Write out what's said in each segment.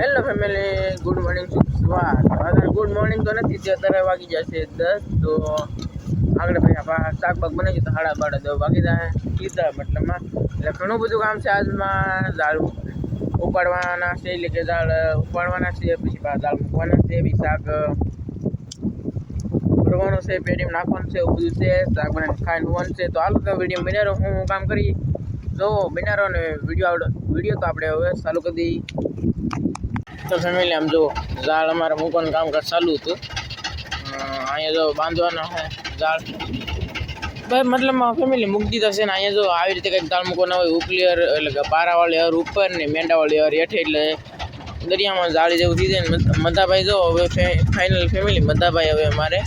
Hello family good morning સવાર અત્યારે good morning તો નથી તે અત્યારે વાગી જશે દસ, તો આગળ ભાઈ આપણા શાક બને છે તો હાડા બાડા દો વાગી જાય. કીધા મતલબમાં એટલે ઘણું બધું કામ છે આજમાં. દાળ ઉપાડવાના છે, એટલે કે દાળ ઉપાડવાના છે, પછી દાળ મૂકવાના છે બી શાક ભરવાનું છે, પેટીમાં નાખવાનું છે, એવું બધું છે. શાક બનાવીને ખાઈને હોવાનું છે. તો હાલો, તો વીડિયો બનાવો હું હું કામ કરી. જો બિનારો ને વીડિયો આવડો વીડિયો તો આપણે હવે ચાલુ કરી દઈએ. તો ફેમિલી આમ જો ઝાડ અમારે મૂકવાનું કામકાજ ચાલુ હતું. અહીંયા જો બાંધવાના છે ઝાડ. ભાઈ, મતલબ ફેમિલી મૂકી દીધા છે ને અહીંયા જો આવી રીતે કંઈક ઝાડ મૂકવાના હોય, ઉપલી એટલે પારાવાળી અર ઉપર ને મેંડાવાળી અર હેઠે એટલે દરિયામાં જાળી જેવું થઈ જાય ને મધ- મધાભાઈ જો હવે ફાઇનલ ફેમિલી મધાભાઈ હવે અમારે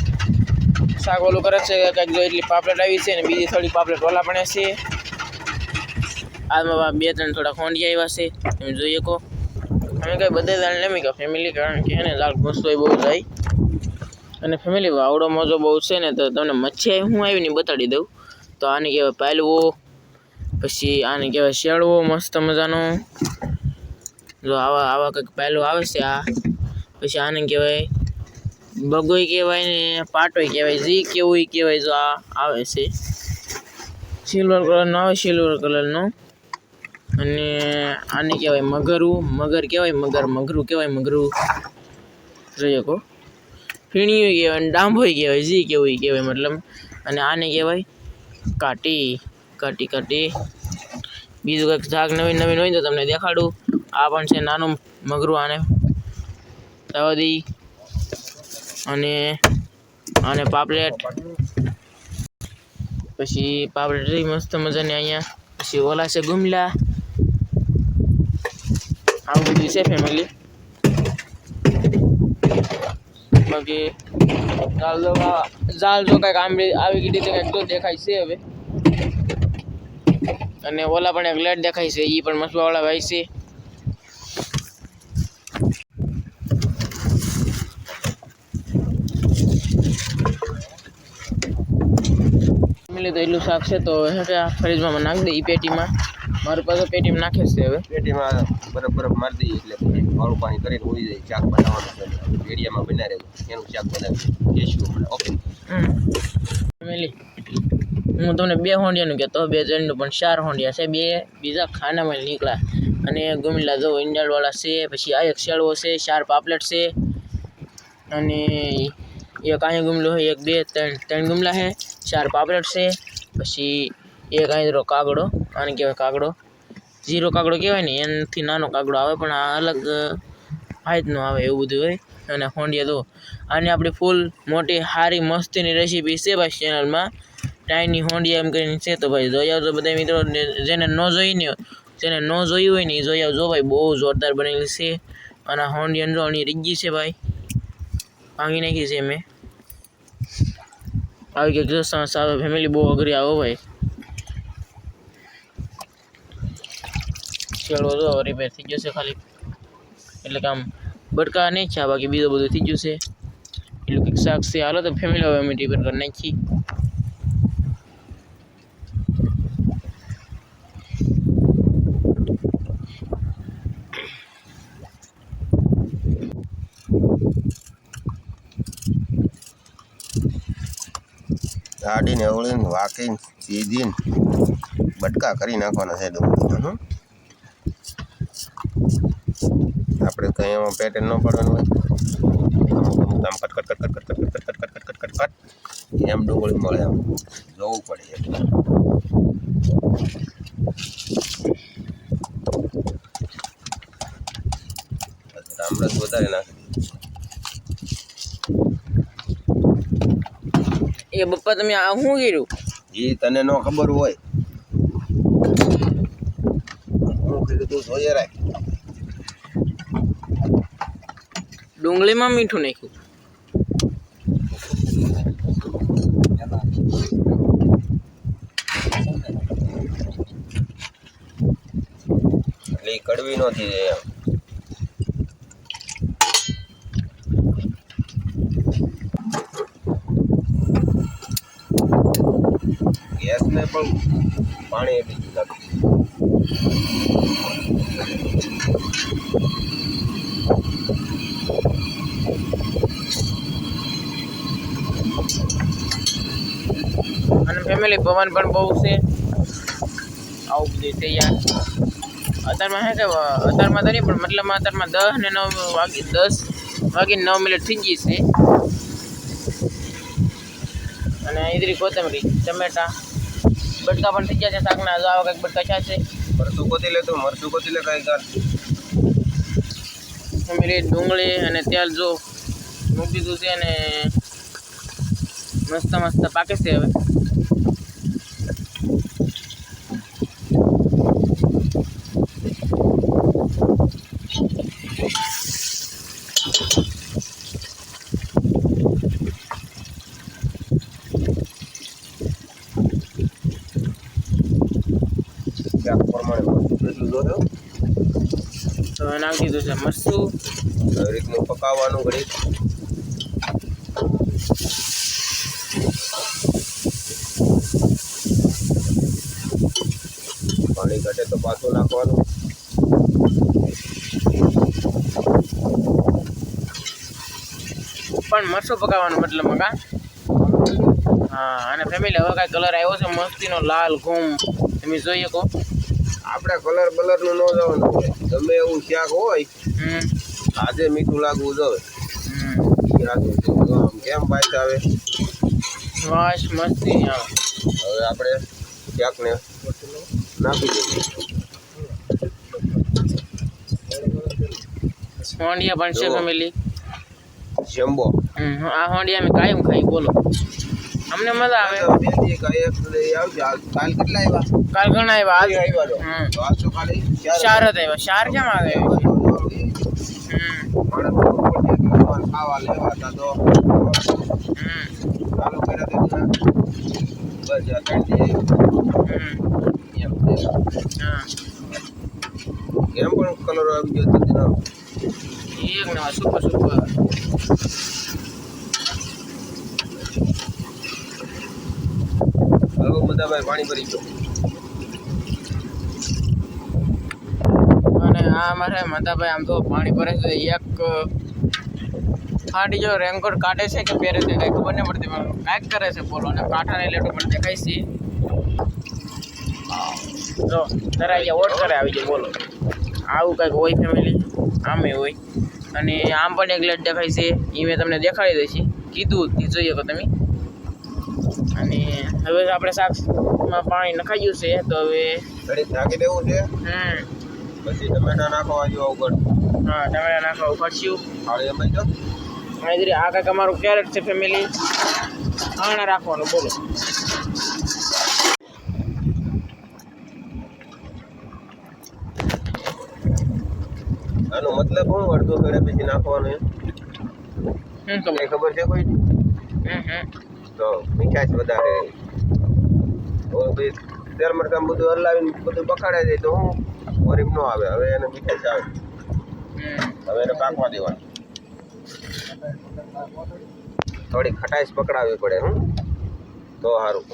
શાક ઓલું કરે છે, કંઈક જો એટલી પાપલેટ આવી છે ને બીજી થોડી પાપલેટ ઓલા પણ છે. હાલમાં બે ત્રણ થોડા ખોંડિયા આવ્યા છે, તમે જોઈએ કહો અમે કઈ બધે દાળ નહીં કે ફેમિલી કારણ કે એને લાલ ઘૂસતોય બહુ જાય. અને ફેમિલી વાવડો મોજો બહુ છે ને તો તમને મચ્છી હું આવીને બતાડી દઉં. તો આને કહેવાય પાલવો, પછી આને કહેવાય શેળવો, મસ્ત મજાનો. જો આવા આવા કંઈક પહેલો આવે છે આ. પછી આને કહેવાય બગોઈ કહેવાય ને પાટોય કહેવાય જી કેવું કહેવાય જો આ આવે છે. સિલ્વર કલરનો આવે સિલ્વર કલરનો અને આને કહેવાય મગરું, મગર કહેવાય, મગર, મગરું કહેવાય, મગરું. જોઈએ કહો ફીણિયું કહેવાય ડાંભોય કહેવાય જી કેવું ઈ કહેવાય મતલબ. અને આને કહેવાય કાટી કાટી કાટી. બીજું કંઈક શાક નવીન નવીન હોય તો તમને દેખાડું. આ પણ છે નાનું મગરું આને. તવાદી અને આને પાપલેટ. પછી પાપલેટ, મસ્ત મજાની અહીંયા. પછી ઓલા છે ગુમલા. આવું બધું છે ફેમિલી બાકી જાલ તો આ- તો કંઈક આંબી, આવી ગઈ રીતે કંઈક તો દેખાય છે હવે. અને ઓલા પણ એક લેટ દેખાય છે એ પણ મસવાવાળા ભાઈ છે. ફેમિલી તો એટલું શાક છે તો હવે કે ફ્રીજમાં નાખી દે એ પેટીમાં. મારું પાસે પેટીમાં નાખે છે હવે. પેટીમાં બરફ બરફ મારી દઈએ એટલે વાળું પાણી કરીને હોઈ જાય શાક બનાવવાનું એરિયામાં બના રહે એનું શાક બનાવી કેશું ઓકે. ફેમિલી હું તમને બે હોંડિયાનું કહેતો બે જણનું પણ ચાર હોંડિયા છે. બે બીજા ખાનામાં નીકળ્યા. અને ગુમલા જો ઈંડાળવાળા છે પછી આ એક શેળવો છે ચાર પાપલેટ છે. અને એક અહીંયા ગુમલો છે એક બે ત્રણ ત્રણ ગુમલા છે ચાર પાપલેટ છે પછી એક અહીં કાગડો આને કહેવાય કાગડો? ઝીરો કાગડો કહેવાય ને, એનાથી નાનો કાગડો આવે, પણ આ અલગ હાઈટનો આવે એવું બધું હોય. અને હોંડિયા તો આને આપણે ફૂલ મોટી સારી મસ્તીની રેસીપી છે ભાઈ ચેનલમાં ટાઈની હોંડિયા એમ કરીને છે તો ભાઈ જોઈ આવજો બધા મિત્રો, ને જેને ન જોઈ ને, જેને ન જોયું હોય ને, એ જોઈ આવજો ભાઈ, બહુ જોરદાર બનેલી છે. અને આ હોંડિયા જો આની રીગી છે ભાઈ, ભાંગી નાખી છે મેં. આવી કે ક્રિસ્મસ આવે ફેમિલી બહુ અઘરી આવો ભાઈ. ચલો જો રિપેર થઈ જશે ખાલી એટલે કે આમ બટકા નહીં છે આ બાકી બીજું બધું થઈ ગયું છે. એટલું કંઈક શાક છે. હાલો તો ફેમિલી હવે અમે રિપેર કરી નાખી ગાડીને અવળીને વાકીને સીધીને બટકા કરી નાખવાના છે ડુંગળીના હં આપણે કંઈ એમાં પેટર્ન ન પાડવાનું હોય આમ cut cut cut cut cut cut cut cut cut cut cut cut એમ ડુંગળી મળે આમ જોવું પડે એટલે રામરસ વધારે નાખી એ બપ્પા તમે આ શું કર્યું એ તને ન ખબર હોય હું કીધું તું જોઈએ રાખ ડુંગળીમાં મીઠું નાખ્યું. એટલે કડવી નથી જાય એમ. ગેસને પણ પાણી એટલી જ નાખી ફેમિલી પવન પણ બહુ છે. આવું બધું છે યાર અત્યારમાં હે કે અત્યારમાં તો નહીં પણ મતલબમાં અત્યારમાં દસ ને નવ વાગી દસ વાગી નવ મિનિટ થઈ ગઈ છે. અને ઈદરી કોથમરી ટમેટા બટકા પણ થઈ ગયા છે શાકના હજુ આવા કંઈક બટકા છે. મરચું કોતી લે તો મરચું કોતી લે કઈ કર ફેમિલી ડુંગળી અને તેલ જો મૂકી દીધું છે અને મસ્ત મસ્ત પાકે છે હવે શાક પ્રમાણે મરચું કેટલું જોજો તો હવે નાખી દીધું છે મરચું. આવી રીતનું પકાવવાનું ઘડી પાણી ઘટે તો પાછું નાખવાનું. પણ મરચું પકાવવાનું મતલબ મગા? હા અને ફેમિલી હવે કાંઈ કલર આવ્યો છે? મસ્તીનો લાલ ઘૂમ. તમે જોઈ શકો આપણે કલર બલરનું ન જવાનું ગમે એવું શાક હોય આજે મીઠું લાગવું આમ કેમ પાછા આવે? વાસ મસ્તી આવે હવે આપણે શાકને નાખી દઈએ. હોંડિયા ભણશે ફેમિલી જમ્બો. આ હોંડિયા અમે કાયમ ખાઈ બોલો. અમને મજા આવે. કાલ કેટલા આવ્યા? કાલ ઘણા આવ્યા આજ આવ્યા. તો આજ તો ખાલી ચાર જ આવ્યા ચાર કેમ આવે ખાવા લેવા હતા તો ચાલુ કર્યા એમ પણ કલર આવી ગયો તો તેનો એક નવા સુપર સુપર હવે બધા ભાઈ પાણી ભરી ગયો અને આ અમારે માતાભાઈ આમ તો પાણી ભરે છે. એક ફાટી જો રેનકોટ કાઢે છે કે પહેરે છે કંઈ ખબર નહીં પડતી પણ કાંઈક કરે છે બોલો. અને કાંઠાને લેટો પણ દેખાય છે. જો તરાઈ અહીંયા વોટ કરે આવી જાય બોલો. આવું કંઈક હોય ફેમિલી આમે હોય. અને આમ પણ એક લેટ દેખાય છે. એ મેં તમને દેખાડી દઈશ. કીધું તે જોઈએ કે તમે. અને હવે આપણે શાકમાં પાણી નખાઈ ગયું છે તો હવે ઢાંકી દેવું છે. હમ. પછી ટમેટા નાખવા જો ઉપર હા ટમેટા નાખવા ઉપાડશું થાળી એમ જો ઇધરી આ કાંઈક અમારું કેરેટ છે ફેમિલી આણા રાખવાનું બોલો. આનો મતલબ હું અડધો ફેરે પછી નાખવાનું એમ? તમને ખબર છે કોઈ તો મીઠાશ વધારે. હવે તેલ મરચાં બધું હલાવીને બધું પકડાઈ જાય તો હું ગરીબ ન આવે. હવે એને મીઠાશ આવે. હવે એને પાકવા દેવાનું. થોડી ખટાઈશ પકડાવી પડે હું તો સારું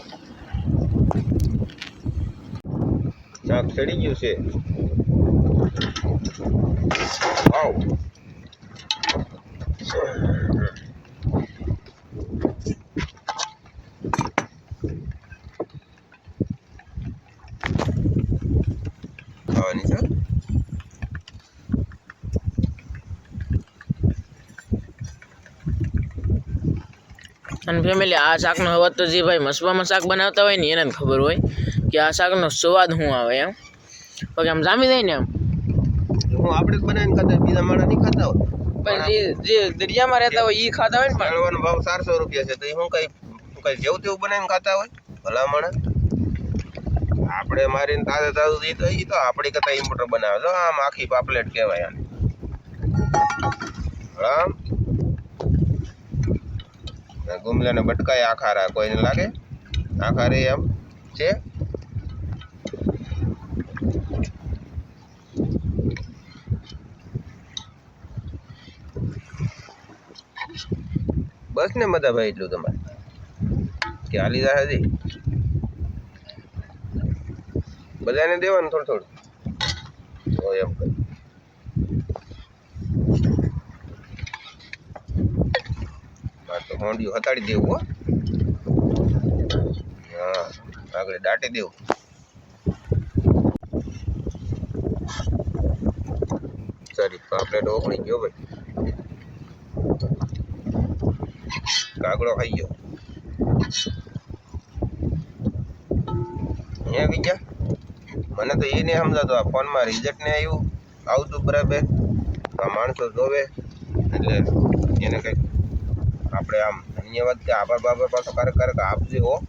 શાક ચડી ગયું છે. વાવ ખાવાની છે અને ફેમિલી આ શાકનો અવાજ તો જે ભાઈ મસવામાં શાક બનાવતા હોય ને એને જ ખબર હોય કે આ શાકનો સ્વાદ શું આવે એમ. બાકી આમ જામી જાય ને એમ. હું આપણે જ બનાવીને ખાતા બીજા માણસ નહીં ખાતા હોય. પણ જે જે દરિયામાં રહેતા હોય એ ખાતા હોય ને પણ. ભાવ ચારસો રૂપિયા છે તો એ હું કઈ હું કઈ જેવું તેવું બનાવીને ખાતા હોય? ભલા માણસ આપણે મારીને તાજે તાજું એ તો એ તો આપણી કરતા ઇમ્પોર્ટર બનાવે. તો આમ આખી પાપલેટ કહેવાય આને આમ. ગુમલાને બટકાય આખારા, કોઈને લાગે? આખારે એમ છે? બસ ને મજા ભાઈ એટલું તમારે? કે હાલી જાય હજી? બધાને દેવાનું થોડું થોડું? એમ કઈ હા તો હોંડિયું હટાડી દેવું હો. આગળ દાટી દેવું. સોરી પાપલેટ ઓગળી ગયો ભાઈ. કાગડો ખાઈ ગયો. હે બીજા મને તો એ નહીં સમજાતો. આ ફોનમાં રિઝલ્ટ ને આવ્યું. આવતું બરાબર. આ માણસો જોવે. એટલે એને કંઈક આપણે આમ ધન્યવાદ કે આભાર બાબર પાછો ક્યારેક ક્યારેક આપજે હો.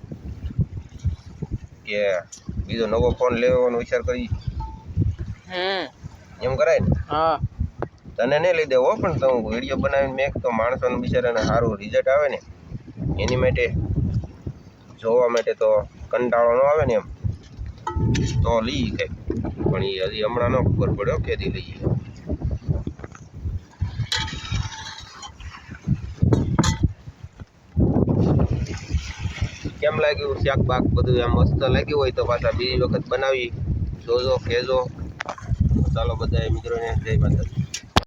કે બીજો નવો ફોન લેવાનો વિચાર કરી. હમ. એમ કરાય ને? હા. તને નહીં લઈ દેવો પણ તો વીડિયો બનાવીને મેં તો માણસોને બિચારાને સારું રિઝલ્ટ આવે ને. એની માટે જોવા માટે તો કંટાળો ન આવે ને એમ. તો લઈ કંઈક પણ એ હજી હમણાં ન ખબર પડ્યો કેથી લઈએ લાગ્યું શાક બધું એમ મસ્ત લાગ્યું હોય તો પાછા બીજી વખત બનાવી. જોજો, કહેજો. ચાલો બધા મિત્રોને જય માતાજી.